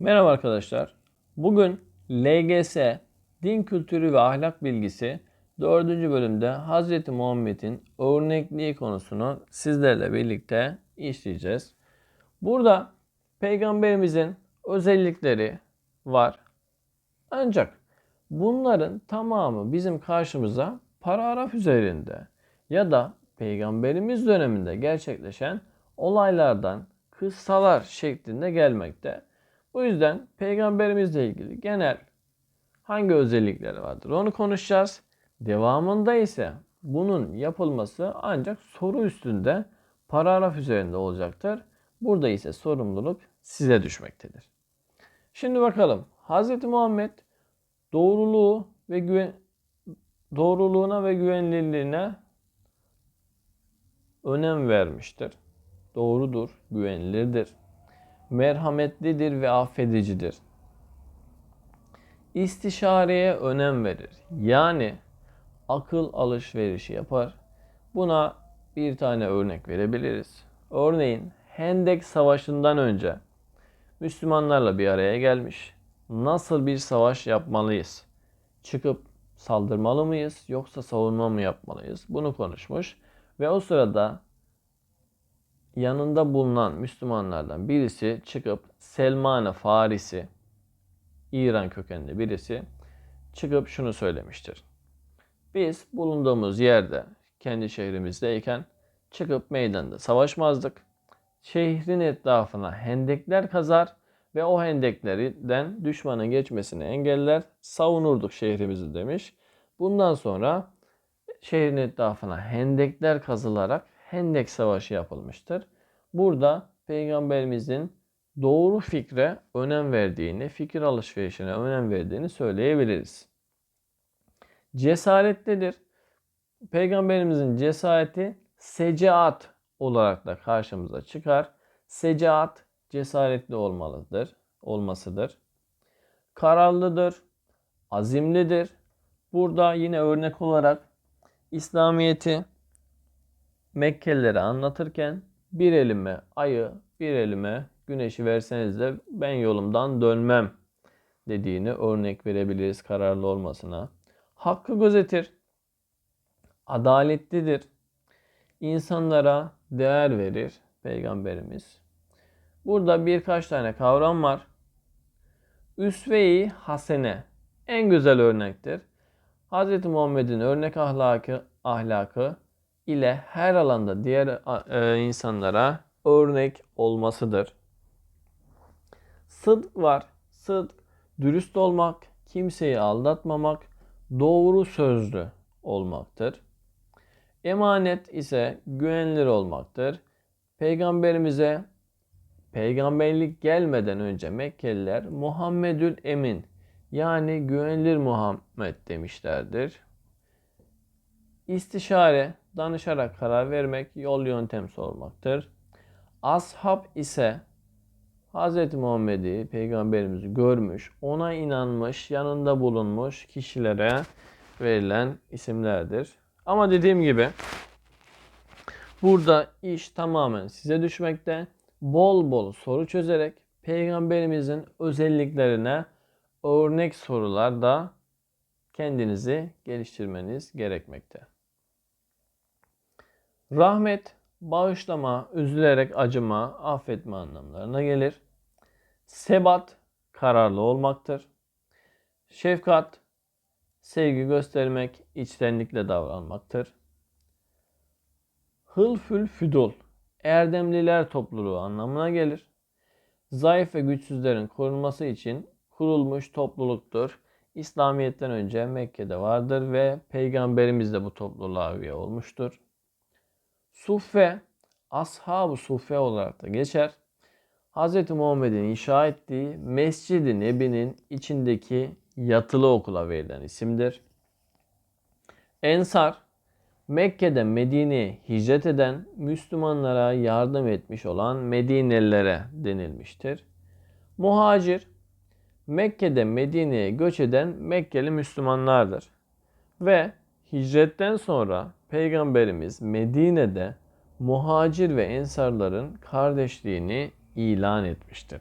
Merhaba arkadaşlar. Bugün LGS Din Kültürü ve Ahlak Bilgisi 4. bölümde Hz. Muhammed'in örnekliği konusunu sizlerle birlikte işleyeceğiz. Burada peygamberimizin özellikleri var. Ancak bunların tamamı bizim karşımıza paragraf üzerinde ya da peygamberimiz döneminde gerçekleşen olaylardan kıssalar şeklinde gelmekte. Bu yüzden peygamberimizle ilgili genel hangi özellikleri vardır onu konuşacağız. Devamında ise bunun yapılması ancak soru üstünde paragraf üzerinde olacaktır. Burada ise sorumluluk size düşmektedir. Şimdi bakalım Hz. Muhammed doğruluğu ve güven doğruluğuna ve güvenilirliğine önem vermiştir. Doğrudur, güvenilirdir merhametlidir ve affedicidir. İstişareye önem verir. Yani akıl alışverişi yapar. Buna bir tane örnek verebiliriz. Örneğin Hendek Savaşı'ndan önce Müslümanlarla bir araya gelmiş. Nasıl bir savaş yapmalıyız? Çıkıp saldırmalı mıyız yoksa savunma mı yapmalıyız? Bunu konuşmuş ve o sırada yanında bulunan Müslümanlardan birisi çıkıp Selman-ı Farisi, İran kökenli birisi çıkıp şunu söylemiştir. Biz bulunduğumuz yerde kendi şehrimizdeyken çıkıp meydanda savaşmazdık. Şehrin etrafına hendekler kazar ve o hendeklerden düşmanın geçmesini engeller, savunurduk şehrimizi demiş. Bundan sonra şehrin etrafına hendekler kazılarak Hendek Savaşı yapılmıştır. Burada Peygamberimizin doğru fikre önem verdiğini, fikir alışverişine önem verdiğini söyleyebiliriz. Cesaretlidir. Peygamberimizin cesareti secaat olarak da karşımıza çıkar. Secaat cesaretli olmalıdır, olmasıdır. Kararlıdır, azimlidir. Burada yine örnek olarak İslamiyet'i Mekkelilere anlatırken bir elime ayı, bir elime güneşi verseniz de ben yolumdan dönmem dediğini örnek verebiliriz kararlı olmasına. Hakkı gözetir, adaletlidir, insanlara değer verir Peygamberimiz. Burada birkaç tane kavram var. Üsve-i hasene en güzel örnektir. Hz. Muhammed'in örnek ahlakı, ahlakı ile her alanda diğer e, insanlara örnek olmasıdır. Sıdk var. Sıdk dürüst olmak, kimseyi aldatmamak, doğru sözlü olmaktır. Emanet ise güvenilir olmaktır. Peygamberimize peygamberlik gelmeden önce Mekkeliler Muhammedül Emin yani güvenilir Muhammed demişlerdir. İstişare danışarak karar vermek, yol yöntem sormaktır. Ashab ise Hz. Muhammed'i, peygamberimizi görmüş, ona inanmış, yanında bulunmuş kişilere verilen isimlerdir. Ama dediğim gibi burada iş tamamen size düşmekte. Bol bol soru çözerek peygamberimizin özelliklerine örnek sorular da kendinizi geliştirmeniz gerekmekte. Rahmet, bağışlama, üzülerek acıma, affetme anlamlarına gelir. Sebat, kararlı olmaktır. Şefkat, sevgi göstermek, içtenlikle davranmaktır. Hılfül füdul, erdemliler topluluğu anlamına gelir. Zayıf ve güçsüzlerin korunması için kurulmuş topluluktur. İslamiyet'ten önce Mekke'de vardır ve Peygamberimiz de bu topluluğa üye olmuştur. Suffe, Ashab-ı Suffe olarak da geçer. Hz. Muhammed'in inşa ettiği Mescid-i Nebi'nin içindeki yatılı okula verilen isimdir. Ensar, Mekke'den Medine'ye hicret eden Müslümanlara yardım etmiş olan Medinelilere denilmiştir. Muhacir, Mekke'den Medine'ye göç eden Mekkeli Müslümanlardır. Ve hicretten sonra Peygamberimiz Medine'de muhacir ve ensarların kardeşliğini ilan etmiştir.